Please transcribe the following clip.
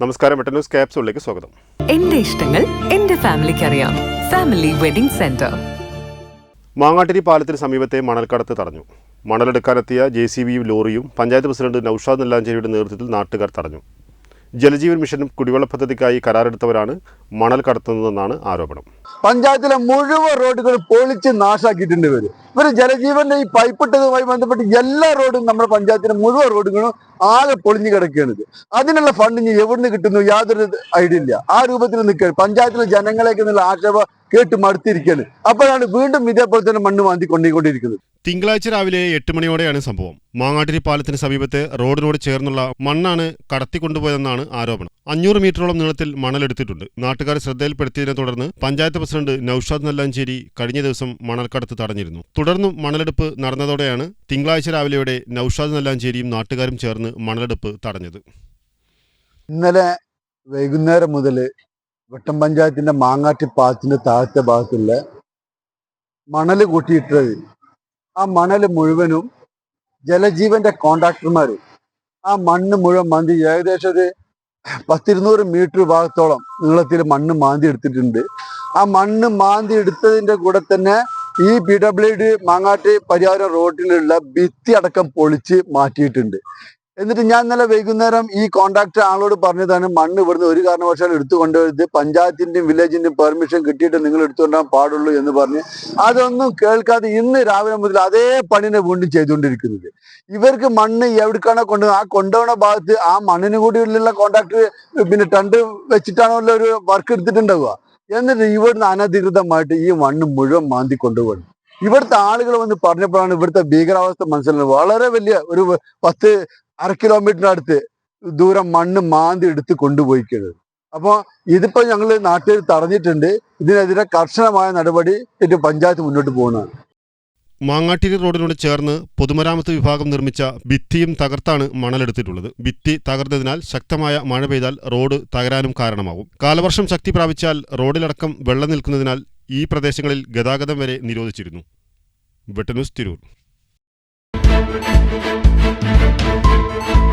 നമസ്കാരം വെട്ടൻ ന്യൂസ് ക്യാപ്സൂളിലേക്ക് സ്വാഗതം. എന്റെ ഇഷ്ടങ്ങൾ എന്റെ ഫാമിലിക്ക് അറിയാം. Family wedding centre. മാങ്ങാട്ടിരി പാലത്തിന് സമീപത്തെ മണൽക്കടത്ത് തടഞ്ഞു. മണലെടുക്കാനെത്തിയ ജെ സി ബിയും ലോറിയും പഞ്ചായത്ത് പ്രസിഡന്റ് നൌഷാദ് നെല്ലാഞ്ചേരിയുടെ നേതൃത്വത്തിൽ നാട്ടുകാർ തടഞ്ഞു. ജലജീവൻ മിഷനും കുടിവെള്ള പദ്ധതിക്കായി കരാറെടുത്തവരാണ് മണൽ കടത്തുന്നതെന്നാണ് ആരോപണം. പഞ്ചായത്തിലെ മുഴുവൻ റോഡുകളും പൊളിച്ച് നാശാക്കിയിട്ടുണ്ട് ഇവർ. ഇവർ ജലജീവന്റെ ഈ പൈപ്പിട്ടതുമായി ബന്ധപ്പെട്ട് എല്ലാ റോഡും നമ്മുടെ പഞ്ചായത്തിലെ മുഴുവൻ റോഡുകളും ആകെ പൊളിഞ്ഞു കിടക്കുകയാണ് അതിനുള്ള ഫണ്ട് ഇനി എവിടുന്ന് കിട്ടുന്നു യാതൊരു ഐഡിയ ഇല്ല. ആ രൂപത്തിൽ നിൽക്കുകയാണ്. പഞ്ചായത്തിലെ ജനങ്ങളേക്ക് എന്നുള്ള ആക്ഷേപം കേട്ട് മടുത്തിരിക്കുകയാണ്. അപ്പോഴാണ് വീണ്ടും ഇതേപോലെ തന്നെ മണ്ണ് മാന്തി കൊണ്ടുപോയിക്കൊണ്ടിരിക്കുന്നത്. തിങ്കളാഴ്ച രാവിലെ എട്ട് മണിയോടെയാണ് സംഭവം. മാങ്ങാട്ടിരി പാലത്തിന് സമീപത്തെ റോഡിനോട് ചേർന്നുള്ള മണ്ണാണ് കടത്തിക്കൊണ്ടുപോയതെന്നാണ് ആരോപണം. അഞ്ഞൂറ് മീറ്ററോളം നീളത്തിൽ മണലെടുത്തിട്ടുണ്ട്. നാട്ടുകാർ ശ്രദ്ധയിൽപ്പെടുത്തിയതിനെ തുടർന്ന് പഞ്ചായത്ത് പ്രസിഡന്റ് നൌഷാദ് നെല്ലാഞ്ചേരി കഴിഞ്ഞ ദിവസം മണൽക്കടത്ത് തടഞ്ഞിരുന്നു. തുടർന്നും മണലെടുപ്പ് നടന്നതോടെയാണ് തിങ്കളാഴ്ച രാവിലെയോടെ നൌഷാദ് നെല്ലാഞ്ചേരിയും നാട്ടുകാരും ചേർന്ന് മണലെടുപ്പ് തടഞ്ഞത്. ഇന്നലെ വൈകുന്നേരം മുതൽ വട്ടം പഞ്ചായത്തിന്റെ മാങ്ങാട്ടി പാലത്തിന്റെ താഴത്തെ ഭാഗത്തുള്ള മണൽ കൂട്ടിയിട്ടത് ആ മണൽ മുഴുവനും ജലജീവന്റെ കോൺട്രാക്ടർമാർ ആ മണ്ണ് മുഴുവൻ മാന്തി ഏകദേശം ഒരു പത്തിരുന്നൂറ് മീറ്റർ ഭാഗത്തോളം നീളത്തിൽ മണ്ണ് മാന്തി എടുത്തിട്ടുണ്ട് ആ മണ്ണ് മാന്തി എടുത്തതിന്റെ കൂടെ തന്നെ ഈ പി ഡബ്ല്യു ഡി മാങ്ങാട്ടി പരിഹാരം റോഡിലുള്ള ഭിത്തി അടക്കം പൊളിച്ച് മാറ്റിയിട്ടുണ്ട്. എന്നിട്ട് ഞാൻ ഇന്നലെ വൈകുന്നേരം ഈ കോൺട്രാക്ടർ ആളോട് പറഞ്ഞതാണ് മണ്ണ് ഇവിടുന്ന് ഒരു കാരണവശാലും എടുത്തു കൊണ്ടുവരുത് പഞ്ചായത്തിന്റെയും വില്ലേജിന്റെയും പെർമിഷൻ കിട്ടിയിട്ട് നിങ്ങൾ എടുത്തുകൊണ്ടാൻ പാടുള്ളൂ എന്ന് പറഞ്ഞ് അതൊന്നും കേൾക്കാതെ ഇന്ന് രാവിലെ മുതൽ അതേ പണിനെ വീണ്ടും ചെയ്തുകൊണ്ടിരിക്കുന്നത്. ഇവർക്ക് മണ്ണ് എവിടേക്കാണോ കൊണ്ടു ആ കൊണ്ടുപോകുന്ന ഭാഗത്ത് ആ മണ്ണിന് കൂടിയുള്ള കോൺട്രാക്ടർ പിന്നെ ടണ്ട് വെച്ചിട്ടാണോ വെച്ചിട്ടാണല്ലോ ഒരു വർക്ക് എടുത്തിട്ടുണ്ടാവുക? എന്നിട്ട് ഇവിടുന്ന് അനധികൃതമായിട്ട് ഈ മണ്ണ് മുഴുവൻ മാന്തി കൊണ്ടുപോകണം. ഇവിടുത്തെ ആളുകൾ വന്ന് പറഞ്ഞപ്പോഴാണ് ഇവിടുത്തെ ഭീകരാവസ്ഥ മനസ്സിലായത് വളരെ വലിയ ഒരു പത്ത് അര കിലോമീറ്ററിനടുത്ത് ദൂരം മണ്ണ് മാന്തി എടുത്ത് കൊണ്ടുപോയിക്കരുത് അപ്പോൾ ഇതിപ്പോൾ ഞങ്ങൾ നാട്ടിൽ തടഞ്ഞിട്ടുണ്ട്. ഇതിനെതിരെ കർശനമായ നടപടി ഇത് പഞ്ചായത്ത് മുന്നോട്ട് പോകുന്നതാണ് മാങ്ങാട്ടിരി റോഡിനോട് ചേർന്ന് പൊതുമരാമത്ത് വിഭാഗം നിർമ്മിച്ച ഭിത്തിയും തകർത്താണ് മണലെടുത്തിട്ടുള്ളത്. ഭിത്തി തകർന്നതിനാൽ ശക്തമായ മഴ പെയ്താൽ റോഡ് തകരാനും കാരണമാകും കാലവർഷം ശക്തി പ്രാപിച്ചാൽ റോഡിലടക്കം വെള്ളം നിൽക്കുന്നതിനാൽ ഈ പ്രദേശങ്ങളിൽ ഗതാഗതം വരെ നിരോധിച്ചിരുന്നു. വെട്ടന്യൂസ് തിരൂർ. thank you